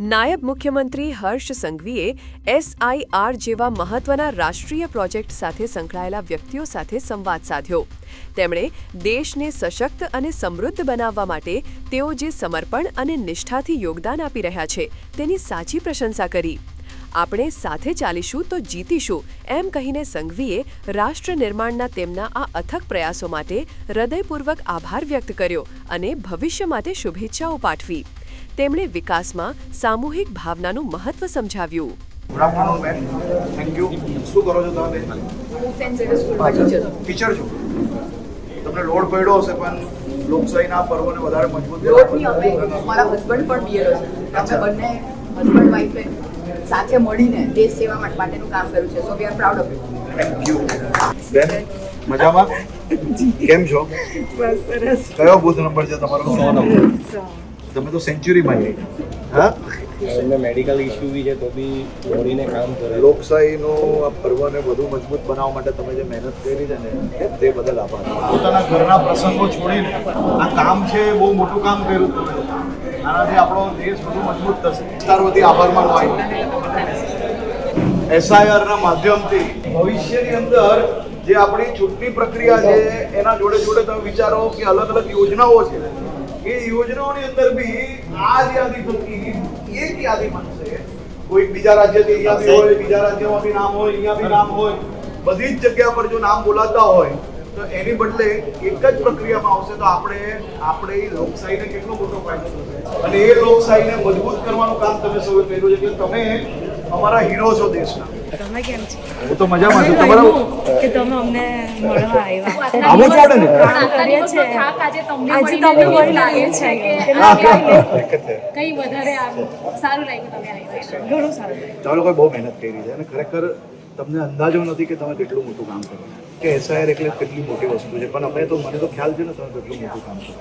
નાયબ મુખ્યમંત્રી હર્ષ સંઘવીએ એસઆઈઆર જેવા મહત્વના રાષ્ટ્રીય પ્રોજેક્ટ સાથે સંકળાયેલા વ્યક્તિઓ સાથે સંવાદ સાધ્યો. તેમણે દેશને સશક્ત અને સમૃદ્ધ બનાવવા માટે તેઓ જે સમર્પણ અને નિષ્ઠાથી યોગદાન આપી રહ્યા છે, તેની સાચી પ્રશંસા કરી. આપણે સાથે ચાલીશું તો જીતીશું, એમ કહીને સંઘવીએ રાષ્ટ્ર નિર્માણના તેમના આ અથક પ્રયાસો માટે હૃદયપૂર્વક આભાર વ્યક્ત કર્યો અને ભવિષ્ય માટે શુભેચ્છાઓ પાઠવી. તેમણે વિકાસમાં સામૂહિક ભાવનાનું મહત્વ સમજાવ્યું. થેન્ક યુ શું કરો છો તમે? ટીચર છો. તમને લોડ પડ્યો હશે પણ લોકશાહીના પર્વને વધારે મજબૂત રોડની અમે મારા હસબન્ડ પણ બીએલઓ છે. અમે બંને હસબન્ડ વાઈફે સાથે મળીને દેશ સેવા માટેનું કામ કર્યું છે. So we are proud of it thank you બેન મજામાં? કેમ છો? કયો બુથ નંબર છે તમારો? 100 નંબર તમે તો સેન્ચુરીમાં જઈ હા? એમને મેડિકલ ઇશ્યુ બી છે તો બી બોડીને કામ કરે. લોકશાહીનો આ પર્વને વધુ મજબૂત બનાવવા માટે તમે જે મહેનત કરી છે ને તે બદલ આભાર. પોતાના ઘરના પ્રસંગો છોડીને આ કામ છે બહુ મોટું કામ કર્યું તમે. આનાથી આપણો દેશ વધુ મજબૂત થશે. વિસ્તાર વતી આભાર માનવા એસઆઈઆરના માધ્યમથી ભવિષ્યની અંદર જે આપણી ચૂંટણી પ્રક્રિયા છે એના જોડે જોડે તમે વિચારો કે અલગ અલગ યોજનાઓ છે. એ યોજનાઓની અંદર બી આ જ યાદી થકી એક યાદી બનશે કોઈ બીજા રાજ્યથી અહીંયા બી હોય બીજા રાજ્યમાં બી નામ હોય અહીંયા બી નામ હોય બધી જ જગ્યા પર જો નામ બોલાતા હોય તો એની બદલે એક જ પ્રક્રિયામાં આવશે તો આપણે આપણે લોકશાહીને કેટલો મોટો ફાયદો થશે? અને એ લોકશાહીને મજબૂત કરવાનું કામ તમે સૌએ કર્યું છે. કે તમે અમારા હીરો છો દેશના. તમે કેમ છો? હું તો મજામાં છું. તમારા કે તમે અમને મળવા આવ્યા. આવો જ પડે ને. કરીએ છે આજે તમને મળી લાગે છે કે કઈ વધારે આમ સારું લાગ્યું તમે આવ્યા ઘણું સારું તમે લોકોએ બહુ મહેનત કરી છે. અને ખરેખર તમને અંદાજો નથી કે તમે કેટલું મોટું કામ કરો. કે એસઆઈઆર એટલે કેટલી મોટી વસ્તુ છે. પણ અમે તો મને તો ખ્યાલ છે ને તમે કેટલું મોટું કામ કરો.